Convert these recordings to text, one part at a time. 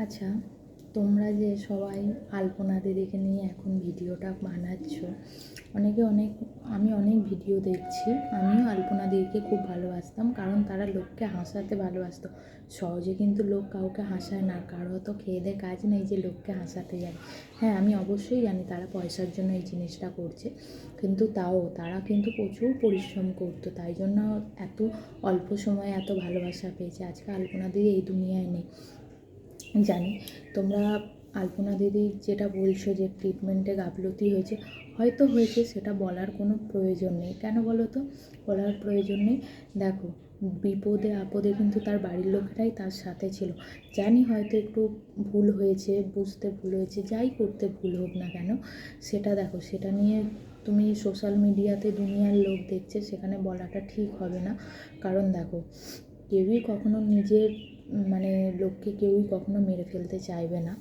আচ্ছা তোমরা যে সবাই আলপনা দিদিকে নিয়ে এখন ভিডিওটা বানাচ্ছ, অনেকে অনেক, আমি অনেক ভিডিও দেখছি, আমিও আলপনা দিদিকে খুব ভালোবাসতাম, কারণ তারা লোককে হাসাতে ভালোবাসতো। সহজে কিন্তু লোক কাউকে হাসায় না, কারও তো খেয়ে দেয়ে কাজ নেই যে লোককে হাসাতে যাবে হ্যাঁ আমি অবশ্যই জানি তারা পয়সার জন্য এই জিনিসটা করছে, কিন্তু তাও, তারা কিন্তু প্রচুর পরিশ্রম করতো, তাই জন্য এত অল্প সময়ে এত ভালোবাসা পেয়েছে। আজকে আলপনা দিদি এই দুনিয়ায় নেই। জানি। তোমরা আলপনা দিদি যেটা বলছো যে ট্রিটমেন্টে গাফলতি হয়েছে, হয়তো হয়েছে, সেটা বলার কোনো প্রয়োজন নেই। কেন বলো তো? বলার প্রয়োজন নেই। দেখো, বিপদে আপদে কিন্তু তার বাড়ির লোকেরাই তার সাথে ছিল। জানি হয়তো একটু ভুল হয়েছে, বুঝতে ভুল হয়েছে, যাই করতে ভুল হোক না কেন, সেটা দেখো, সেটা নিয়ে তুমি সোশ্যাল মিডিয়াতে দুনিয়ার লোক দেখছে, সেখানে বলাটা ঠিক হবে না। কারণ দেখো কেউই কখনো নিজের মানে লোককে কেউই কখনো মেরে ফেলতে চাইবে না।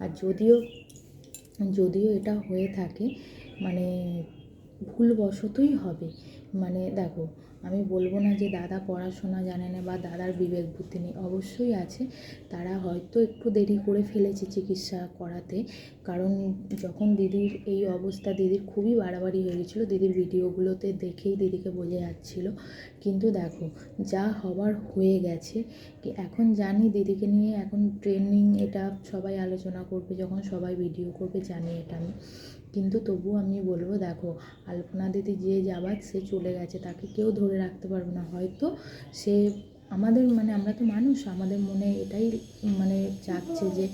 আর যদিও যদিও এটা হয়ে থাকে মানে ভুলবশতই হবে। মানে দেখো, আমি বলব না যে দাদা পড়াশোনা জানে না বা দাদার বিবেক বুদ্ধি নেই, অবশ্যই আছে। তারা হয়তো একটু দেরি করে ফেলেছে চিকিৎসা করাতে। কারণ যখন দিদির এই অবস্থা, দিদির খুবই বাড়াবাড়ি হয়ে গেছিল, দিদির ভিডিওগুলোতে দেখেই দিদিকে বোঝা যাচ্ছিল। কিন্তু দেখো, যা হবার হয়ে গেছে, কি এখন জানি দিদিকে নিয়ে এখন ট্রেনিং এটা সবাই আলোচনা করবে, যখন সবাই ভিডিও করবে, জানি এটা আমি। কিন্তু তবুও আমি বলব, দেখো, আলপনা দিদি যে যাবার সে চলে গেছে, তাকে কেউ ধরে রাখতে পারবে না। হয়তো সে আমাদের মানে আমরা তো মানুষ, আমাদের মনে এটাই মানে জাগছে যে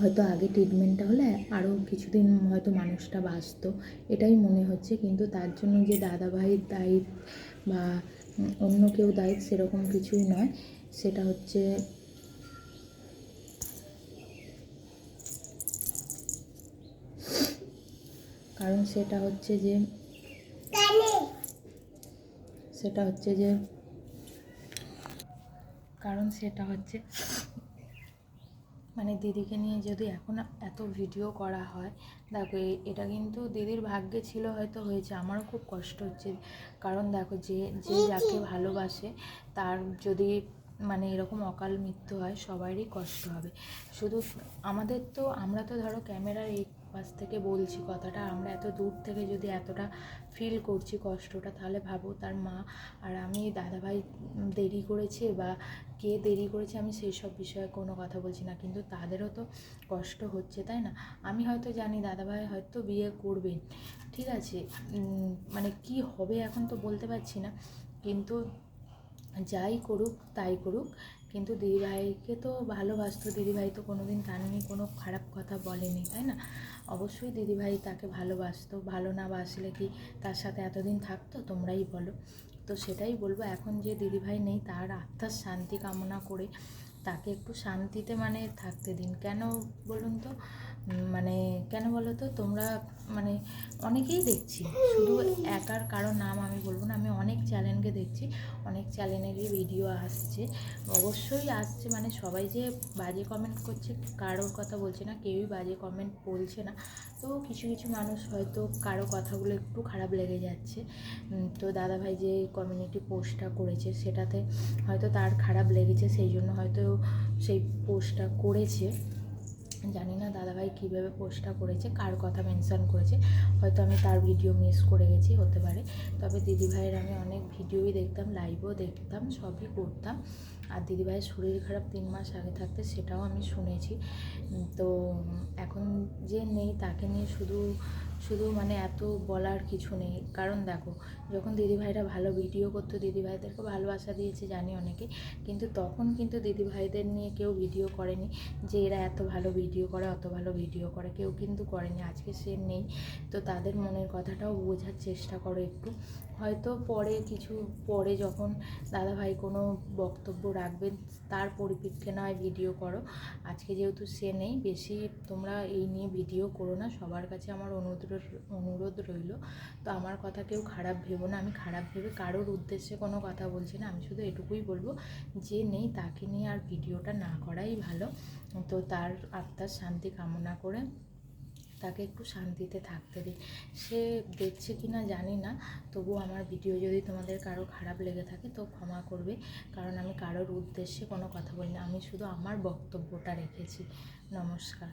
হয়তো আগে ট্রিটমেন্টটা হলে আরও কিছুদিন হয়তো মানুষটা বাঁচত, এটাই মনে হচ্ছে। কিন্তু তার জন্য যে দাদাভাইয়ের দায়ী বা অন্য কেউ দায়ী সেরকম কিছুই নয়, সেটা হচ্ছে কারণ সেটা হচ্ছে যে সেটা হচ্ছে যে কারণ সেটা হচ্ছে মানে দিদিকে নিয়ে যদি এখন এত ভিডিও করা হয়, দেখো এটা কিন্তু দিদির ভাগ্যে ছিল হয়তো হয়েছে, আমারও খুব কষ্ট হচ্ছে। কারণ দেখো যে যে যাকে ভালোবাসে, তার যদি মানে এরকম অকাল মৃত্যু হয়, সবারই কষ্ট হবে। শুধু আমাদের তো, আমরা তো ধরো ক্যামেরার এই পাশ থেকে বলছি কথাটা, আমরা এত দূর থেকে যদি এতটা ফিল করছি কষ্টটা, তাহলে ভাবো তার মা আর আমি দাদাভাই দেরি করেছে বা কে দেরি করেছে আমি সেই সব বিষয়ে কোনো কথা বলছি না। কিন্তু তাদেরও তো কষ্ট হচ্ছে, তাই না? আমি হয়তো জানি দাদাভাই হয়তো বিয়ে করবেন, ঠিক আছে? মানে কি হবে এখন তো বলতে পারছি না। কিন্তু যাই করুক, তাই করুক। কিন্তু দিদিভাইকে তো ভালোবাসতো। দিদিভাই তো কোনো দিন তার নিয়ে কোনো খারাপ কথা বলেনি, তাই না? অবশ্যই দিদিভাই তাকে ভালোবাসতো। ভালো না বাসলে কি তার সাথে এতদিন থাকতো? তোমরাই বলো। তো সেটাই বলব, এখন যে দিদিভাই নেই, তার আত্মার শান্তি কামনা করে তাকে একটু শান্তিতে মানে থাকতে দিন। কেন বলুন তো? মানে কেন বলো তো? তোমরা মানে অনেকেই দেখছি। শুধু একার কারও নাম আমি বলব না, আমি অনেক চ্যানেলকে দেখছি, অনেক চ্যানেলেরই ভিডিও আসছে। অবশ্যই আসছে মানে সবাই যে বাজে কমেন্ট করছে, কারোর কথা বলছে না, কেউই বাজে কমেন্ট বলছে না। তো কিছু কিছু মানুষ হয়তো কারও কথাগুলো একটু খারাপ লেগে যাচ্ছে। তো দাদাভাই যে কমিউনিটি পোস্টটা করেছে, সেটাতে হয়তো তার খারাপ লেগেছে, সেই জন্য হয়তো সেই পোস্টটা করেছে। জানি না দাদাভাই কীভাবে পোস্টটা করেছে, কার কথা মেনশন করেছে, হয়তো আমি তার ভিডিও মিস করে গেছি, হতে পারে। তবে দিদিভাইয়ের আমি অনেক ভিডিওই দেখতাম, লাইভও দেখতাম, সবই করতাম। আর দিদিভাইয়ের শরীর খারাপ তিন মাস আগে থাকতে সেটাও আমি শুনেছি। তো এখন যে নেই তাকে নিয়ে শুধু শুধু মানে এত বলার কিছু নেই। কারণ দেখো, যখন দিদিভাইরা ভালো ভিডিও করতো, দিদিভাইদেরকে ভালোবাসা দিয়েছে জানি অনেকে, কিন্তু তখন কিন্তু দিদিভাইদের নিয়ে কেউ ভিডিও করেনি যে এরা এত ভালো ভিডিও করে, অত ভালো ভিডিও করে। কেউ কিন্তু করেনি, আজকে সে নেই। তো তাদের মনের কথাটাও বোঝার চেষ্টা করো একটু। হয়তো পরে, কিছু পরে যখন দাদাভাই কোনো বক্তব্য রাখবেন, তার পরিপ্রেক্ষিতে নয় ভিডিও করো। আজকে যেহেতু সে নেই, বেশি তোমরা এই নিয়ে ভিডিও করো না। সবার কাছে আমার অনুরোধ অনুরোধ রইল। তো আমার কথা কেউ খারাপ ভেবো না, আমি খারাপ ভেবে কারোর উদ্দেশ্যে কোনো কথা বলছি না, আমি শুধু এটুকুই বলব যে নেই, তাকে নিয়ে আর ভিডিওটা না করাই ভালো। তো তার আত্মার শান্তি কামনা করে তাকে একটু শান্তিতে থাকতে দিই। সে দেখছে কি না জানি না তবু আমার ভিডিও যদি তোমাদের কারও খারাপ লেগে থাকে তো ক্ষমা করবে, কারণ আমি কারোর উদ্দেশ্যে কোনো কথা বলি না, আমি শুধু আমার বক্তব্যটা রেখেছি। নমস্কার।